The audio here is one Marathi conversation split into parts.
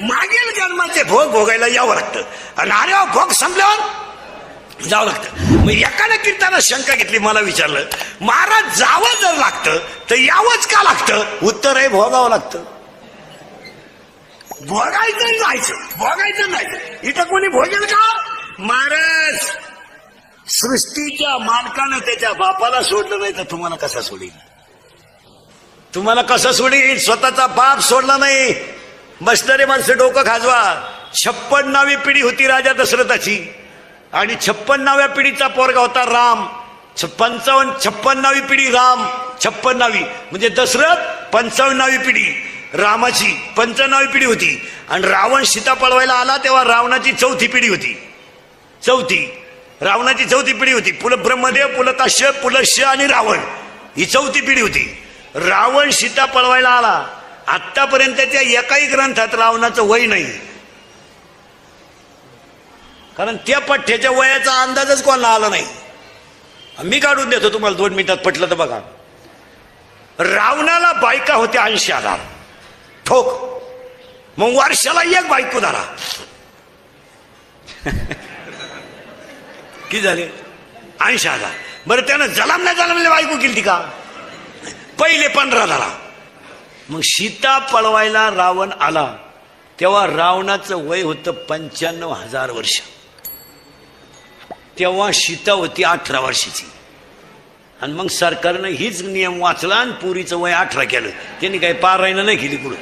मागील जन्माचे भोग भोगायला यावं लागतं. आणि अरे भोग संपल्यावर जावं लागतं. मग एकानं कीर्ताना शंका घेतली मला विचारलं महाराज जावं जर लागतं तर यावंच का लागतं? उत्तर आहे भोगावं लागतं. भोगायचं जायचं भोगायचं जायचं. इथं कोणी भोगेल का? महाराज सृष्टीच्या मालकानं त्याच्या बापाला सोडलं नाही तर तुम्हाला कसा सोडेल तुम्हाला कसं सोडील स्वतःचा बाप सोडला नाही. बसणारे माणसं डोकं खाजवा. छप्पन्नावी पिढी होती राजा दशरथाची. आणि छप्पन्नाव्या पिढीचा पोरगा होता राम. छ- पंचावन्न छप्पन्नावी पिढी राम. छप्पन्नावी. म्हणजे दशरथ पंचावन्नावी पिढी. रामाची पंचावन्नावी पिढी होती. आणि रावण सीता पळवायला आला तेव्हा रावणाची चौथी पिढी होती. चौथी. रावणाची चौथी पिढी होती. पुल ब्रह्मदेव पुलकाश्य पुलश्य आणि रावण. ही चौथी पिढी होती. रावण सीता पळवायला आला. आतापर्यंत त्या एकाही ग्रंथात रावणाचं वय नाही. कारण त्या पठ्ठ्याच्या वयाचा अंदाजच कोणाला आला नाही. मी काढून देतो तुम्हाला दोन मिनिटात पटलं तर बघा. रावणाला बायका होत्या ऐंशी हजार. ठोक. मग वर्षाला एक बायको धरा. किती झाले? ऐंशी हजार. बरं त्यानं जलामल्या जलामल्या बायको केली का? पहिले पंधरा झाला मग सीता पळवायला रावण आला. तेव्हा रावणाचं वय होतं पंच्याण्णव हजार वर्ष. तेव्हा सीता होती अठरा वर्षाची. आणि मग सरकारनं हीच नियम वाचला आणि पुरीचं वय अठरा केलं. त्यांनी काही पारायणं नाही केली पुढं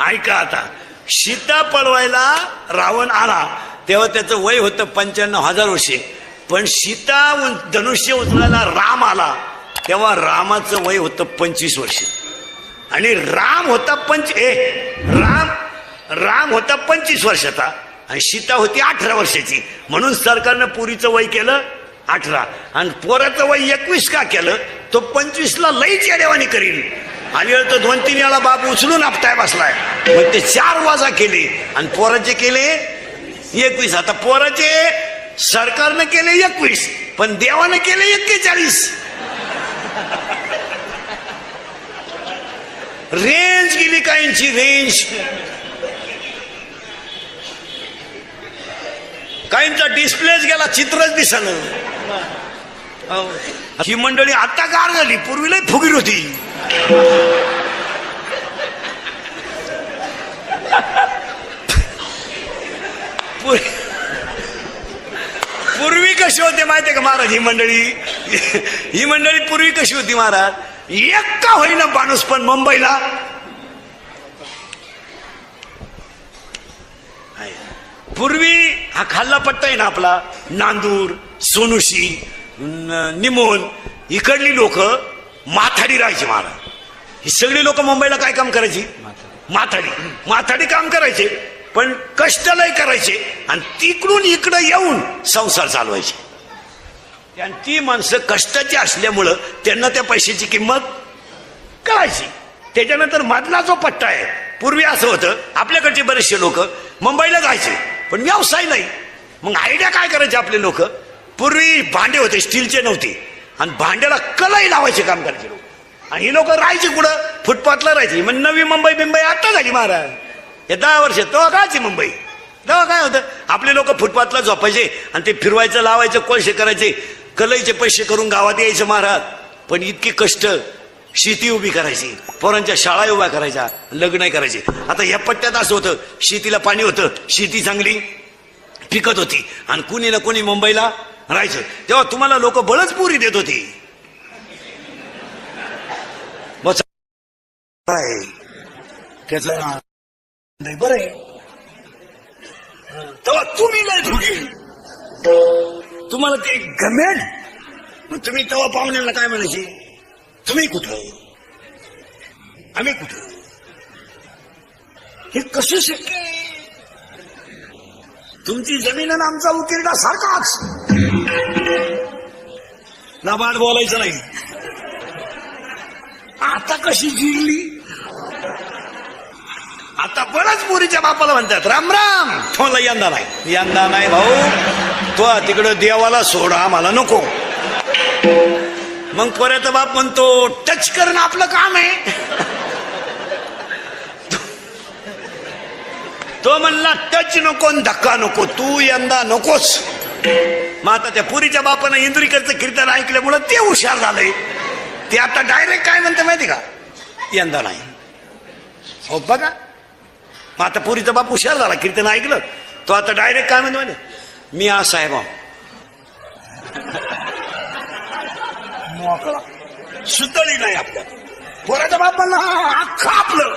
ऐका आता. सीता पळवायला रावण आला. तेव्हा त्याचं वय होतं पंच्याण्णव हजार वर्षे. पण सीता धनुष्य उचलायला राम आला तेव्हा रामाचं वय होतं पंचवीस वर्ष. आणि राम होता पंच ए राम राम होता पंचवीस वर्षाचा. आणि सीता होती अठरा वर्षाची. म्हणून सरकारनं पुरीचं वय केलं अठरा. आणि पोराचं वय एकवीस का केलं तो पंचवीसला लईच येडेवानी करील आणि तर दोन तीन वेळा बाप उचलून आपटाय बसलाय. मग ते चार वाजा केले. आणि पोराचे केले एकवीस. आता पोराचे सरकारनं केले एकवीस पण देवानं केले एक्केचाळीस. रेंज गेली काहींची रेंज? काहींचा डिस्प्लेच गेला चित्रच दिसलं हो. ही मंडळी आता गार झाली पूर्वी लय फुगीर होती पूर्वी पूर्वी कशी होते माहितीये का महाराज? ही मंडळी ही मंडळी पूर्वी कशी होती महाराज? एक का होईना माणूस पण मुंबईला. पूर्वी हा खाल्ला पट्टा आहे ना आपला नांदूर सोनुशी निमोन इकडली लोक माथाडी राहायची महाराज. ही सगळी लोक मुंबईला काय काम करायची? माथाडी. माथाडी काम करायचे पण कष्टालाही करायचे आणि तिकडून इकडं येऊन संसार चालवायचे. आणि ती माणसं कष्टाची असल्यामुळं त्यांना त्या पैशाची किंमत कळायची. त्याच्यानंतर मधला जो पट्टा आहे पूर्वी असं होतं आपल्याकडचे बरेचसे लोक मुंबईला जायचे पण व्यवसाय नाही. मग आयडिया काय करायचे आपले लोक? पूर्वी भांडे होते स्टीलचे नव्हते. आणि भांड्याला कलाई लावायचे काम करायचे लोक. आणि ही लोक राहायची कुठं? फुटपाथला राहायची. मग नवी मुंबई बिंबई आता झाली महाराज. हे दहा वर्ष तेव्हा कायची मुंबई. तेव्हा काय होतं? आपले लोक फुटपाथला झोपायचे आणि ते फिरवायचं लावायचं कोळसे करायचे. कलईचे पैसे करून गावात यायचं महाराज. पण इतकी कष्ट शेती उभी करायची पोरांच्या शाळा उभ्या करायच्या लग्न करायचे. आता या पट्ट्यात असं होतं शेतीला पाणी होतं शेती चांगली पिकत होती. आणि कुणी ना कुणी मुंबईला राहायचं. तेव्हा तुम्हाला लोक बळच पुरी देत होती. त्याचं बरं तेव्हा तुम्ही नाही तुम्हाला ते गमेल. मग तुम्ही तेव्हा पाहुण्याला काय म्हणायचे? तुम्ही कुठं? आम्ही कुठं? हे कसं शक्य तुमची जमीन आणि आमचा उकिरडा सारखाच. नाबाड बोलायचं नाही. आता कशी जिरली? आता बरंच पोरीच्या बापाला म्हणतात राम राम. ठोला यंदा नाही. यंदा नाही भाऊ. तो तिकडं देवाला सोडा आम्हाला नको. मग परत बाप म्हणतो टच करणं आपलं काम आहे. तो म्हणला टच नको आणि धक्का नको तू यंदा नकोस. मग आता त्या पुरीच्या बापानं इंद्रिकरचं कीर्तन ऐकल्यामुळं ते हुशार झालंय. ते आता डायरेक्ट काय म्हणते माहिती का? यंदा नाही. हो बघा. मग आता पुरीचा बाप हुशार झाला कीर्तन ऐकलं. तो आता डायरेक्ट काय म्हणतो माहिती? मी असा आहे. बा मोकळा. सुतळी नाही आपल्या. पोराचा बाप म्हणला "हा, अख्खं आपलं.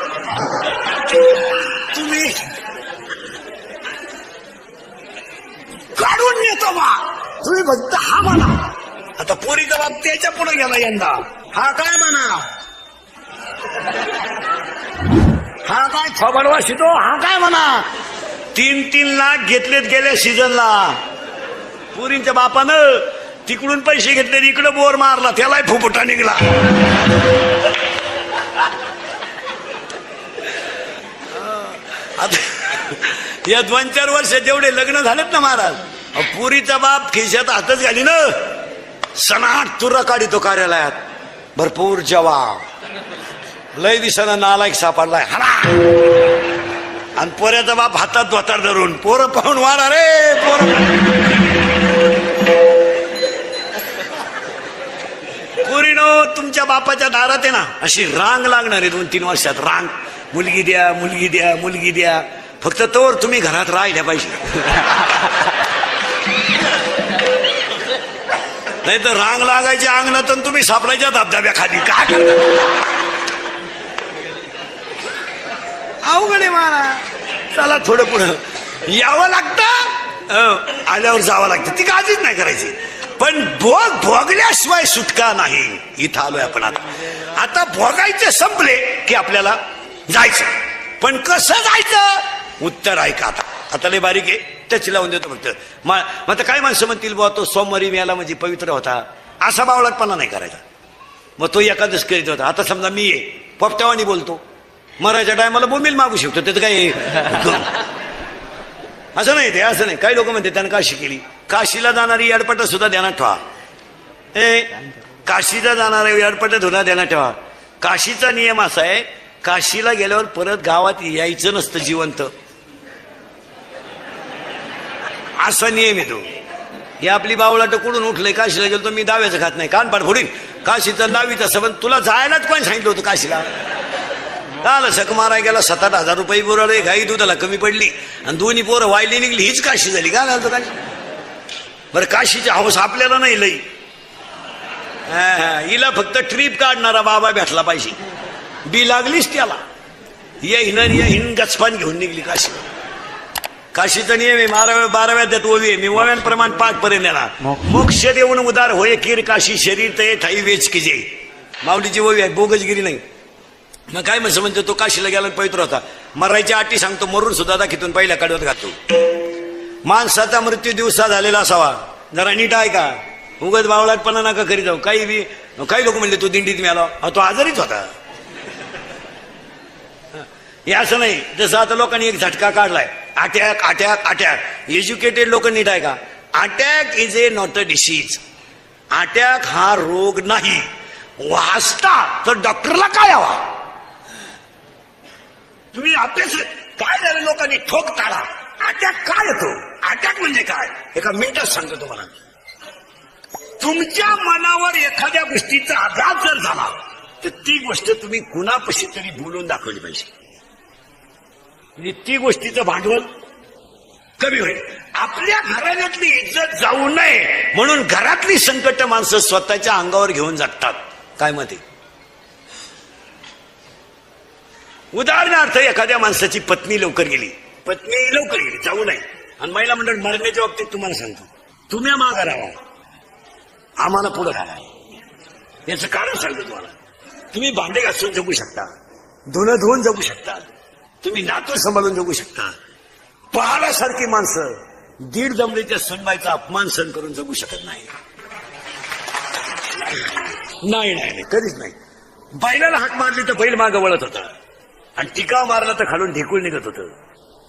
तुम्ही काढून येतो बा. तुम्ही फक्त हा म्हणा. आता पोरीचा बाप त्याच्या पुढे गेला यंदा. हा काय म्हणा? हा काय? खबरवा शितो. हा काय म्हणा? तीन तीन लाख घेतलेत गेल्या सीझनला पुरींच्या बापानं तिकडून पैसे घेतले इकडं बोर मारला त्यालाही फुफुटा निघला. या दोन चार वर्ष जेवढे लग्न झालेत ना महाराज पुरीचा बाप खिशात हातच घाली ना. सनाट तुरा काढितो कार्यालयात. भरपूर जवाब. लय दिसाना नालायक सापडलाय. हरा आणि पोऱ्याचा बाप हातात धोतार धरून पोरं पाहून वारा अरे पोर पोरीनो तुमच्या बापाच्या दारात आहे ना अशी रांग लागणार आहे दोन तीन वर्षात रांग. मुलगी द्या मुलगी द्या मुलगी द्या. फक्त तोवर तुम्ही घरात राहिल्या पाहिजे. नाही तर रांग लागायची अंगणात तुम्ही सापडायच्या धबधब्याखाली. काय करता? अवघड आहे मला चला थोडं पुढं. यावं लागतं? आल्यावर जावं लागतं. ती काळजीच नाही करायची. पण भोग भोगल्याशिवाय सुटका नाही. इथं आलोय आपण आता. आता भोगायचे संपले की आपल्याला जायचं. पण कसं जायचं? उत्तर ऐका आता. आता लय बारीक आहे. टच लावून देतो फक्त. मग आता काय माणसं म्हणतील बुवा तो सोमवारी मिळाला म्हणजे पवित्र होता? असा बावळटपणा नाही करायचा. मग तो एकादश करीत होता. आता समजा मी आहे. पोपट्यावानी बोलतो. मरायच्या टायमाला बोंबील मागू शकतो त्याचं काय असं नाही ते असं नाही. काही लोक म्हणते त्यानं काशी केली. काशीला जाणारी याडपट सुद्धा ध्यानात ठेवा. ए काशीला जाणाऱ्या याडपट सुद्धा ध्यानात ठेवा. काशीचा नियम असा आहे काशीला गेल्यावर परत गावात यायचं नसतं जिवंत. असा नियम येतो हे आपली बावळाट कुठून उठलंय? काशीला गेलो मी दाव्याचं खात नाही. कान पाड फोडीन. काशीचं दावीचं पण तुला जायलाच कोण सांगितलं होतं काशीला? आलं सक माराय गेला सात आठ हजार रुपये बुराडे गाई दुधाला कमी पडली. आणि दोन्ही पोरं वायली निघली हीच काशी झाली. का झालं काशी? बरं काशीची हौस आपल्याला नाही लई. हा, हा, हिला फक्त ट्रीप काढणारा बाबा भेटला पाहिजे. बी लागलीच त्याला. या हिन या हिन गचपान घेऊन निघली काशी. काशीचा नियम आहे बाराव्या बाराव्या त्यात ओवी आहे. मी ओव्यांप्रमाण पाच पर्यंत येणार मोक्ष देऊन उदार होय कीर काशी शरीर ते ठाई वेच की जे. माऊलीची ओवी आहे बोगजगिरी नाही. मग काय म्हणतो? म्हणजे तो काशीला गेला पवित्र होता. मरायच्या अटी सांगतो मरून सुद्धा दाखितून पहिल्या कडवत घालतो माणसाचा मृत्यू दिवसा झालेला असावा. जरा नीट आहे का उगत बावळाटपणा नका करीत जाऊ. काही बी काही लोक म्हणले तो दिंडीत मिळाला हा तो आजारीच होता. हे असं नाही. जसं आता लोकांनी एक झटका काढलाय. अटॅक अटॅक अटॅक एज्युकेटेड लोक नीट आहे का attack is a not a disease attack हा रोग नाही. वाचता तर डॉक्टरला काय हवा? तुम्ही अभ्यास काय झालं लोकांनी? ठोक टाळा. अटॅक काय येतो अटॅक म्हणजे काय? एका मिनिटात सांगतो तुम्हाला. तुमच्या मनावर एखाद्या गोष्टीचा आघात जर झाला तर ती गोष्ट तुम्ही कुणापशी तरी बोलून दाखवली पाहिजे. म्हणजे ती गोष्टीचं भांडवल कमी होईल. आपल्या घराण्यातली इज्जत जाऊ नये म्हणून घरातली संकट माणसं स्वतःच्या अंगावर घेऊन जगतात काय मते उदाहरणार्थ एखाद्या माणसाची पत्नी लवकर गेली. पत्नी लवकर गेली जाऊ नये आणि महिला मंडळ मरण्याच्या बाबतीत तुम्हाला सांगतो. तुम्ही मागा राहा आम्हाला पुढे राहा. याचं कारण सांगतो तुम्हाला. तुम्ही भांडे घासून जगू शकता. धुणं धुवून जगू शकता. तुम्ही नातू सांभाळून जगू शकता. पहाडासारखी माणसं दीड जमडीच्या सुनबाईचा अपमान सहन करून जगू शकत नाही. नाही नाही नाही कधीच नाही. बैलाला हाक मारली तर बैल मागं वळत होता. आणि टिकाव मारला तर खालून ढेकूळ निघत होतं.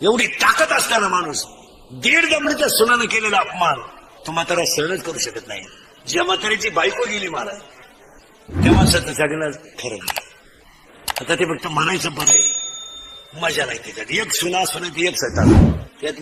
एवढी ताकद असताना माणूस दीड दमडीच्या सुनानं केलेला अपमान तो म्हातारा सहनच करू शकत नाही. ज्या म्हातारीची बायको गेली महाराज त्या माणसाचं सगळं खरं आता ते फक्त म्हणायचं बरं आहे. मजा नाही त्याच्यात. एक सुना सुना ती एक सटा त्यात